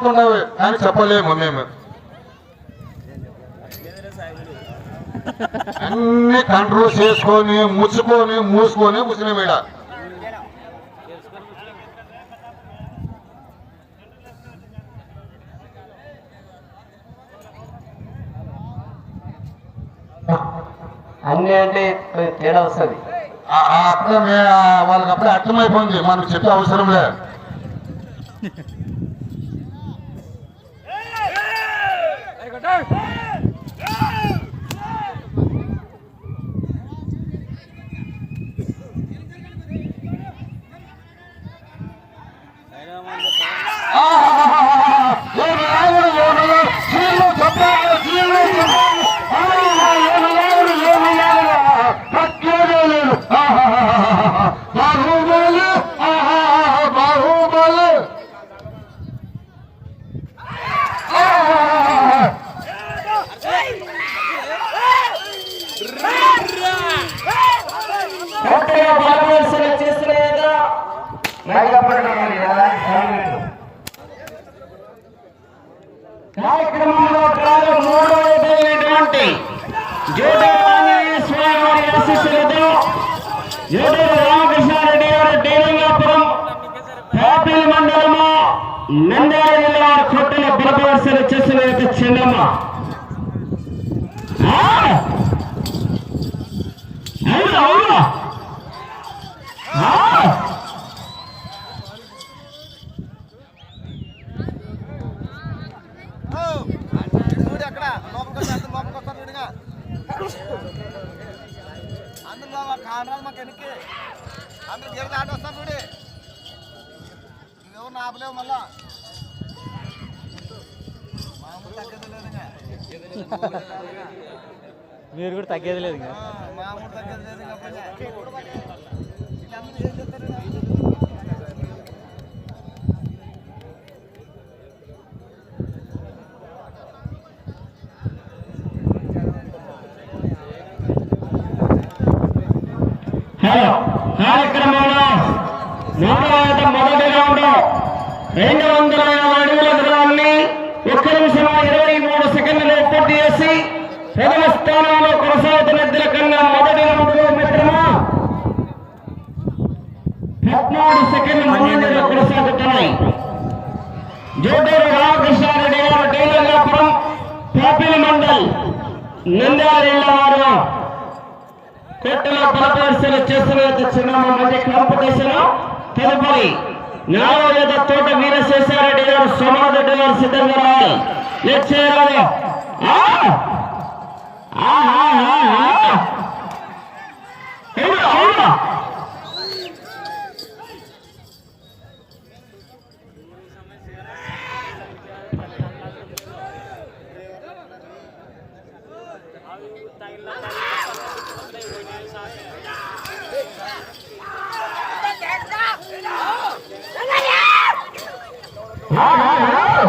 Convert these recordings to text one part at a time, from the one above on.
జరగబోతున్నవి అని చెప్పలేము మేము. అన్ని కంట్రోల్ చేసుకొని ముచ్చుకొని మూసుకొని కూర్చునే మీద అన్ని అంటే తేడా వస్తుంది. అప్పుడే వాళ్ళకి అప్పుడే అర్థమైపోయింది. మనకు చెప్పే అవసరం లే. ఏమి రావుడు, ఏమి రావుడు, నంద్యాల జిల్లా వారి కొట్టల బలపరిశీలన చేస్తున్న యొక్క చిన్నమ్మ. ఆ! అవునా అవునా? అందులో కానరాలు మాకు వెనక్కి అందరు జీవితం ఆట వస్తాం చూడే. ఎవరు ఆపలేవు మళ్ళా. మీరు కూడా తగ్గేది లేదు ఇంకా మామూలు తగ్గేది? హలో కార్యక్రమంలో మూడవ రెండు వందల యాభై అడుగుల దూరాన్ని ఒక్క నిమిషం ఇరవై మూడు సెకండ్లు పూర్తి చేసి ప్రథమ స్థానంలో కొనసాగుతున్న ఇద్దరు కన్నా మొదటి రౌండ్లో మిత్రమా? పద్మూడు సెకండ్లు ముందంజలో కొనసాగుతున్నాయి. జోడూరు రామకృష్ణారెడ్డి గారు డైలంగాపురం పాపిలి మండల్ నంద్యాల వారు కొట్టలో బలపరిశీలన చేస్తున్న చిన్న మంది కాంపిటీషన్ తదుపరి నాలుగో జత తోట వీరశేషారెడ్డి గారు సోమారెడ్డి గారు సిద్ధంగా రావాలి లెట్ చేయాలి ఆ! ఆ, ఆ, ఆ, ఆ!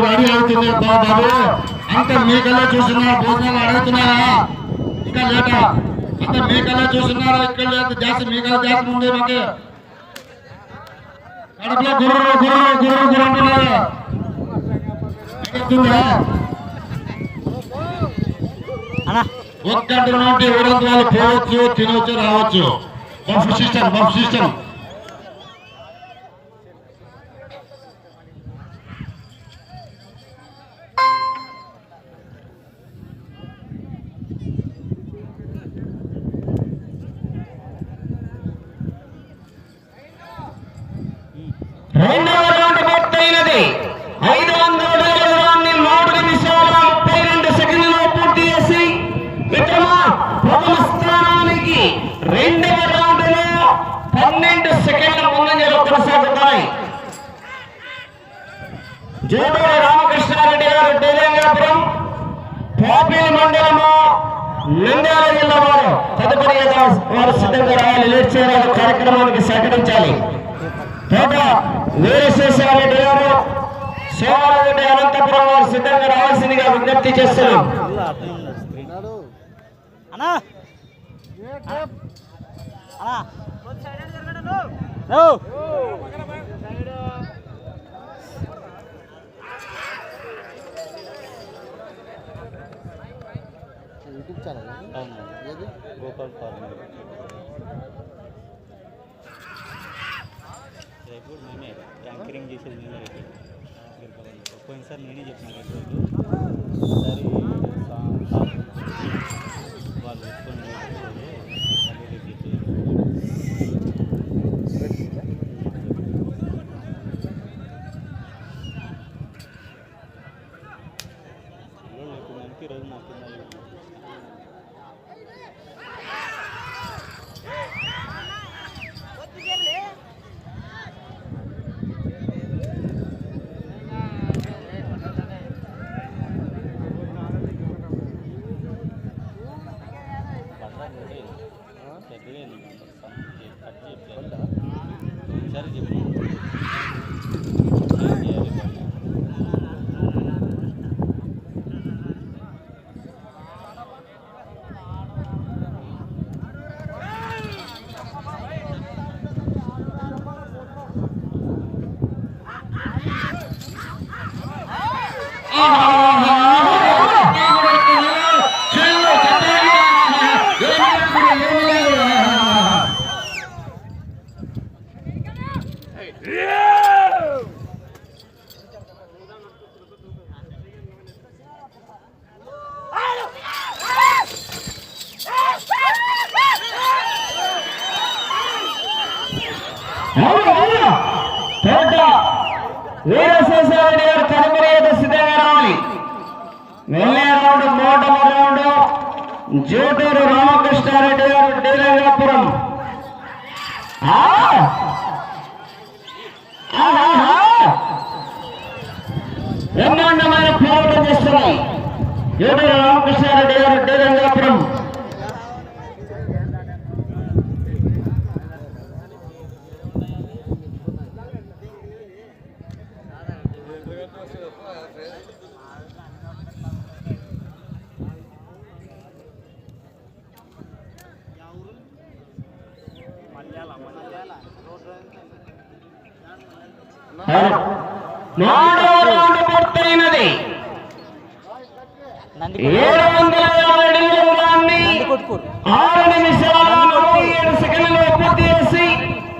రెడీ అవుతుంది బాబు అంత మీకల్లా చూస్తున్నారు భోజనాలు అడుగుతున్నారా ఇంకా లేట అంత మీకల్లా చూస్తున్నారా ఇక్కడ లేదు జాస్తి మీకల్లా జాస్తి ఉంది మాకు కడుపులో గుర్రు గుర్రు గుర్రు గుర్రు అంటున్నారు ఒక్కటి నుండి ఎవరంత వాళ్ళు పోవచ్చు తినవచ్చు రావచ్చు. బఫ్ సిస్టమ్ బఫ్ సిస్టమ్ రెండు పూర్తయినది ఐదు వందల అడుగుల దూరాన్ని మూడు నిమిషాల ముప్పై రెండు సెకండ్లలో పూర్తి చేసి మిత్రమా ప్రథమ స్థానానికి రెండవ రౌండ్లో పన్నెండు సెకండ్ల ముందంజలో కొనసాగుతాయి జోడూరు రామకృష్ణారెడ్డి గారు డేలంగాపురం మండలము నంద్యాల జిల్లా వారు తదుపరి వారు సిద్ధంగా రావాలి లేట్ చేయాలి కార్యక్రమానికి సహకరించాలి. తోట వీరశేషారెడ్డి గారు సోమారెడ్డి అనంతపురం వారు సిద్ధంగా రావాల్సిందిగా విజ్ఞప్తి చేస్తున్నాం. అన్నా. అన్నా నో. యూట్యూబ్ ఛానల్ అవును. ఏది గోపాల్ ఫార్మ్ రేపు మేమే యాంకరింగ్ చేసేది మేమే రేపు. గిరిపల్లి. పోయినసారి నేనే చెప్పిన రెండు రోజులు ఈసారి సా- సార్ వాళ్ళు పెట్టుకొని చేసేది. మళ్ళీ రేపు చెప్పేది. పిల్లోళ్ళు ఎక్కువ మందికి ఈరోజు నా కింద పెద్దగా కట్ చెప్పలేదు ఒకసారి చెప్పి అవును, అవును. పెద్ద వీరశేషారెడ్డి గారు తదుపరి ఈత సిద్ధంగా రావాలి వెళ్ళే రౌండ్ మూడవ రౌండ్ జూటూరు రామకృష్ణారెడ్డి గారు శ్రీరంగాపురం ఆ! ఆహాహా! బ్రహ్మాండమైన పోరాటం చేస్తున్నాయి ఏమైనా రామకృష్ణారెడ్డి గారు శ్రీరంగాపురం నాలుగవ రౌండ్ పూర్తయినది నంది ఏడు వందల యాభై అడుగుల దూరాన్ని నంది కొట్టుకూరు ఆరు నిమిషాల నలభై ఏడు సెకండ్లు పూర్తి చేసి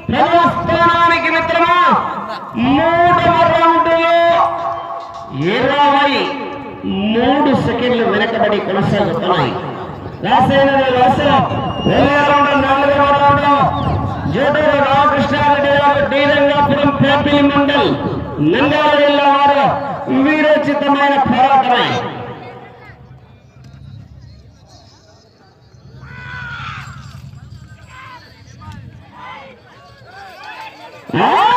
ప్రథమ స్థానానికి మిత్రమా మూడవ రౌండ్లో ఇరవై మూడు సెకండ్లు వెనకబడి కొనసాగుతున్నాయి రాసేనది రాసిన వెళ్ళే రౌండ్ నాలుగవ రౌండ్ జోటూరు రామకృష్ణారెడ్డి గారు శ్రీరంగాపురం పేపీ మండల్ నంద్యాల జిల్లా వారు వీరోచితమైన పోరాటమే అవునా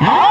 Ah!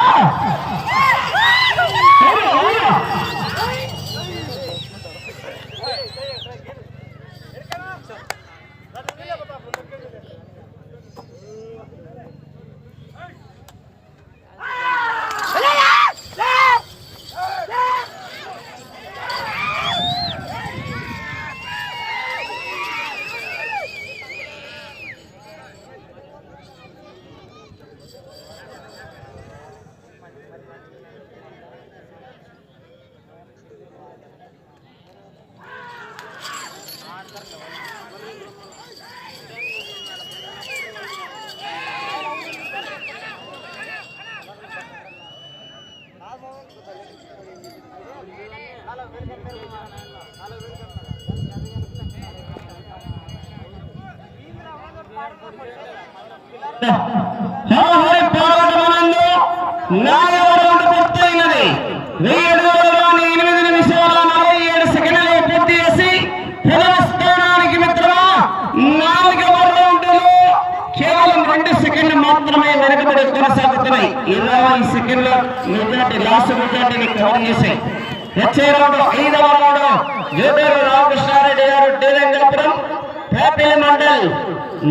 మోహన్ పోరాటమునందు నాలుగు రౌండ్ ఏడు రోజుల్లోని ఎనిమిది నిమిషాల ఏడు సెకండ్లు పూర్తి చేసి ప్రథమ స్థానానికి మిత్రమా నాలుగవ రౌండ్లో కేవలం రెండు సెకండ్లు మాత్రమే వెనుకబడి కొనసాగుతున్నాయి. ఇరవై సెకండ్లు మెజార్టీ లాస్ట్ మెజార్టీని కవర్ చేశాయి వచ్చే రౌండ్ ఐదవ రౌండ్ గేదూరు రామకృష్ణారెడ్డి గారు టీ రంగాపురం పేపీ మండల్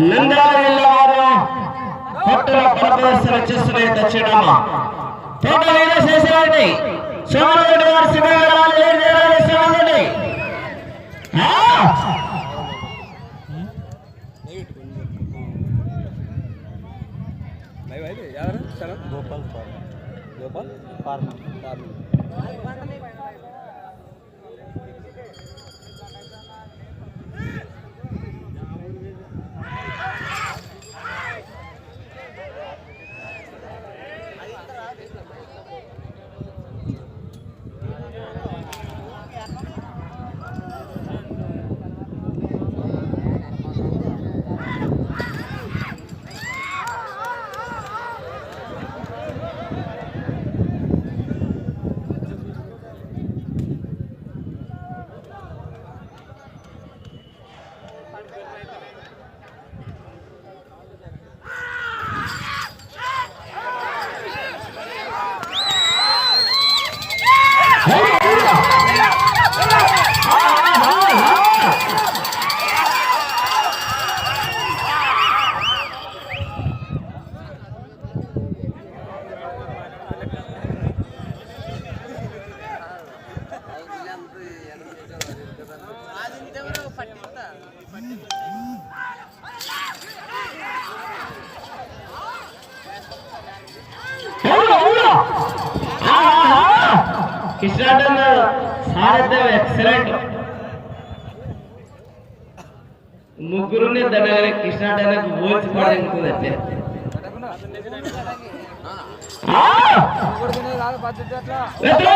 నంద్యాల జిల్లా పుట్టల పరమేశ్వర చిస్సులే దక్షిణమ్మ గోపాల్ కృష్ణాటన్ సారథ్యం ఎక్సలెంట్ ముగ్గురుని దాని కృష్ణాటనకు పోల్చుకోవడానికి అట్లా.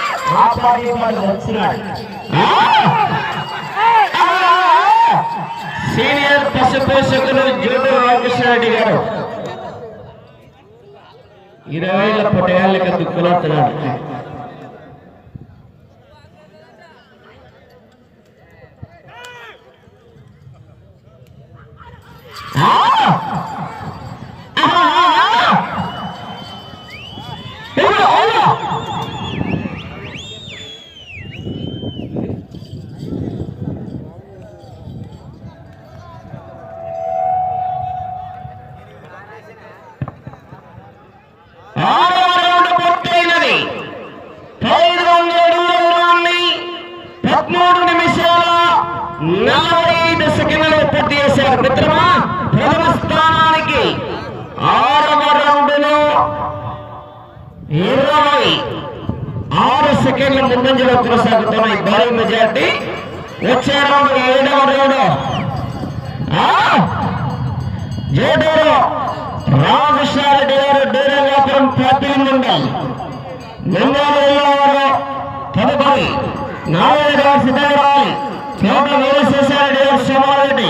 సీనియర్ పశు పోషకులు జూటూరు రామకృష్ణ రెడ్డి గారు. ఇరవై వేల పదేళ్ళకి దిక్కులాడుతున్నాడు Ah! పూర్తి భారీ వచ్చే రెండు ఏడవ రేడు ఆ! రామకృష్ణారెడ్డి గారు డేరంగాపురం పార్టీ మండల్ నిందాలు తదుపరి నారాయణ గారు సిద్ధంగా రావాలి కోట వీరశేషారెడ్డి గారు సోమారెడ్డి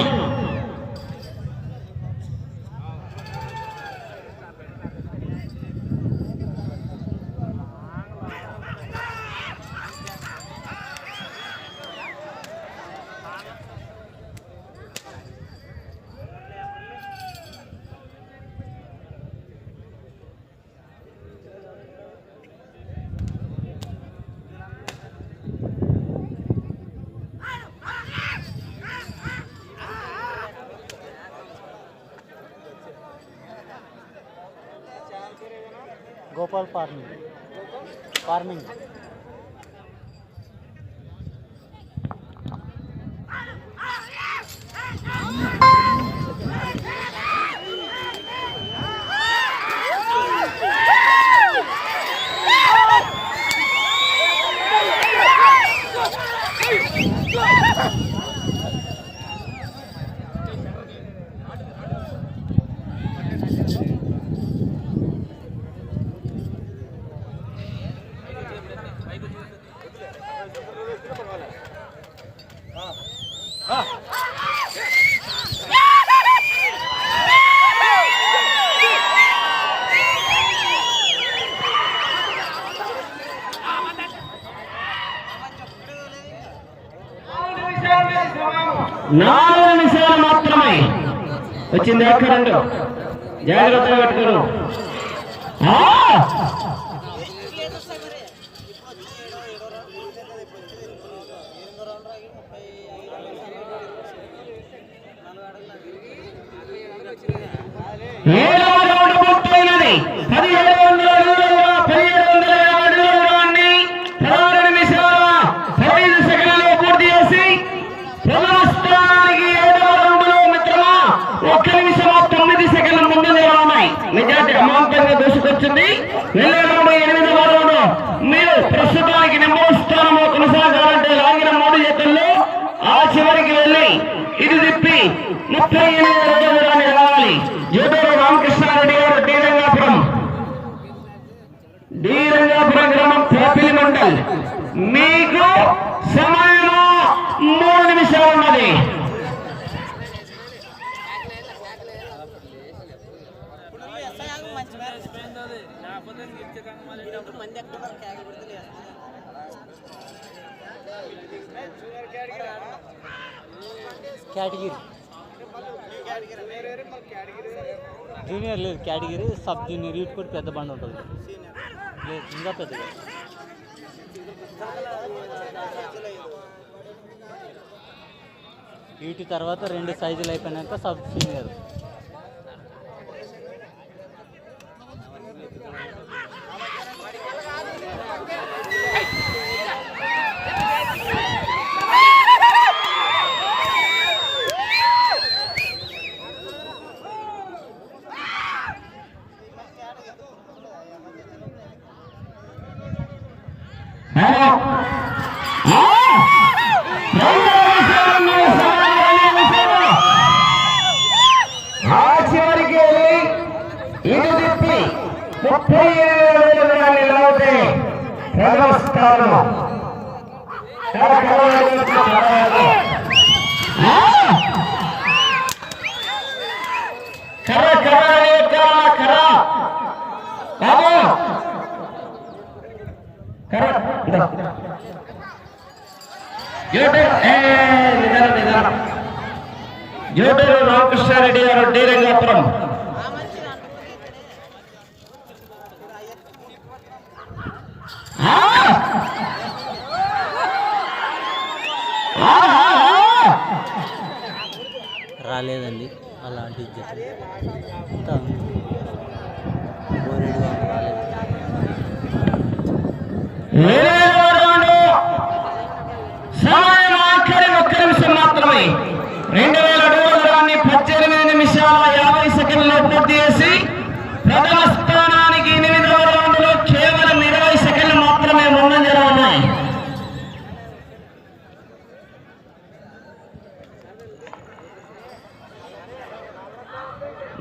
నాలుగు నిమిషాలు మాత్రమే. వచ్చింది ఒక్క జాగ్రత్తగా పెట్టుకోరు ఆ! ఏడవ రౌండ్ పూర్తయినది పదిహేడు వందల అడుగులుగా పదిహేడు వందల యాభై అడుగుల దూరాన్ని పదహారు నిమిషాల పదహైదు సెకండ్లలో పూర్తి చేసి ప్రథమ స్థానానికి ఏడవ రౌండ్లో మిత్రమా ఒక్క నిమిషం తొమ్మిది సెకండ్ల ముందు ఉన్నాయి నిజానికి అమాంతంగా దూసుకొచ్చింది వెళ్ళే రౌండ్ మీరు ప్రస్తుతానికి నెంబర్ స్థానంలో కొనసాగాలంటే లాగిన మూడు జతల్లో ఆ చివరికి వెళ్ళి ఇది తిప్పి ముప్పై ఎనిమిది అడుగుల రావాలి. జోటూరు రామకృష్ణారెడ్డి గారు డి రంగాపురం. డి రంగాపురం గ్రామం మండల్. మీకు సమయం మూడు నిమిషాలు ఉన్నది. కేటగిరీ. జూనియర్ లేదు కేటగిరీ సబ్ జూనియర్. వీటి కూడా పెద్ద బండి ఉంటుంది. లేదు ఇంకా పెద్దగా వీటి తర్వాత రెండు సైజులు అయిపోయినాక సబ్ జూనియర్ హలో ఆ! రెండవ నిమిషాలు ఉన్నాయి, సమయం రెండు నిమిషాలు. ఆ చివరికి వెళ్ళి బీజేపీ ముప్పై ఏడు వేల దూరాన్ని లాగితే ప్రథమ స్థానం కరకరలాడి బాబు రామకృష్ణారెడ్డి గారు డి రంగాపురం ఆ! ఆ, ఆ, ఆ! రాలేదండి. అలాంటి జత అంతా రాలేదు. మాత్రమే. రెండు వేల అడుగుల దూరాన్ని పద్దెనిమిది నిమిషాల యాభై సెకండ్లో పూర్తి చేసి ప్రథమ స్థానానికి ఎనిమిదవ రౌండ్లో కేవలం ఇరవై సెకండ్లు మాత్రమే ముందు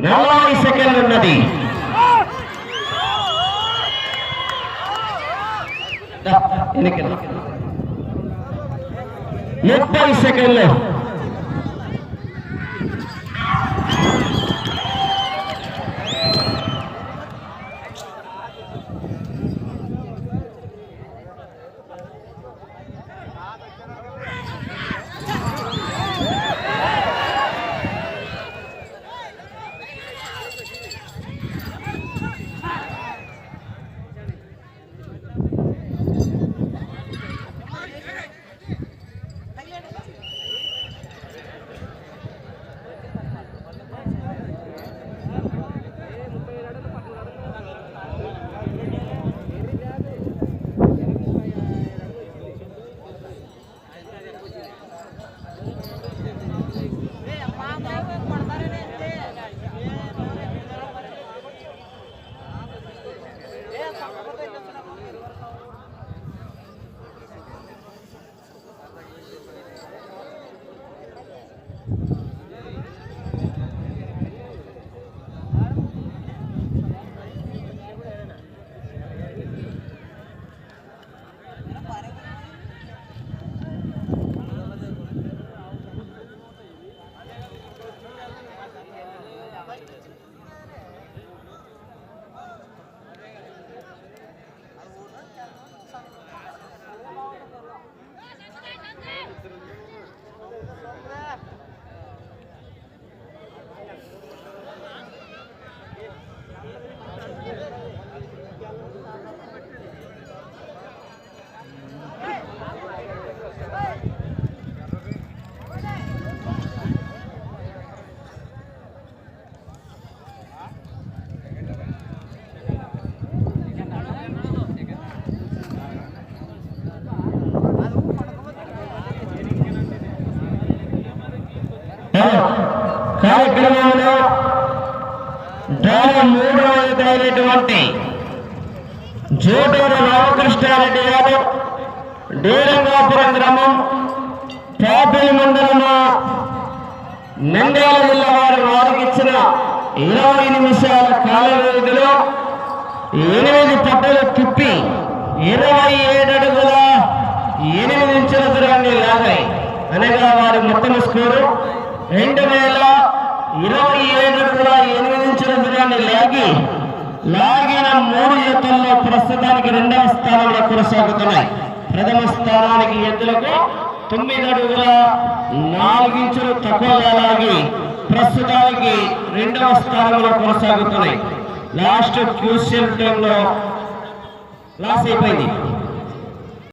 నలభై సెకండ్లు ఉన్నది దా, వెనక్కి రా. ముప్పై సెకండ్లు ఎదురైనటువంటి జూటూరు రామకృష్ణారెడ్డి గారు డేరంగాపురం గ్రామం పేపల్లి మండలము నంద్యాల జిల్లా వారి వారికి ఇచ్చిన ఇరవై నిమిషాల కాల వ్యవధిలో ఎనిమిది పట్టలు తిప్పి ఇరవై ఏడు అడుగుల ఎనిమిది ఇంచుల దూరాన్ని లాగాయి. అనగా వారి మొత్తం స్కోరు రెండు వేల ఇరవై ఏడు అడుగుల ఎనిమిది ఇంచుల దూరాన్ని లాగి లాగిన మూడు ఎత్తుల్లో ప్రస్తుతానికి రెండవ స్థానంలో కొనసాగుతున్నాయి. ప్రథమ స్థానానికి ఎత్తులకు తొమ్మిది అడుగుల నాలుగించులు తక్కువగా లాగి ప్రస్తుతానికి రెండవ స్థానంలో కొనసాగుతున్నాయి. లాస్ట్ క్యూషియల్ టైంలో లాస్ అయిపోయింది.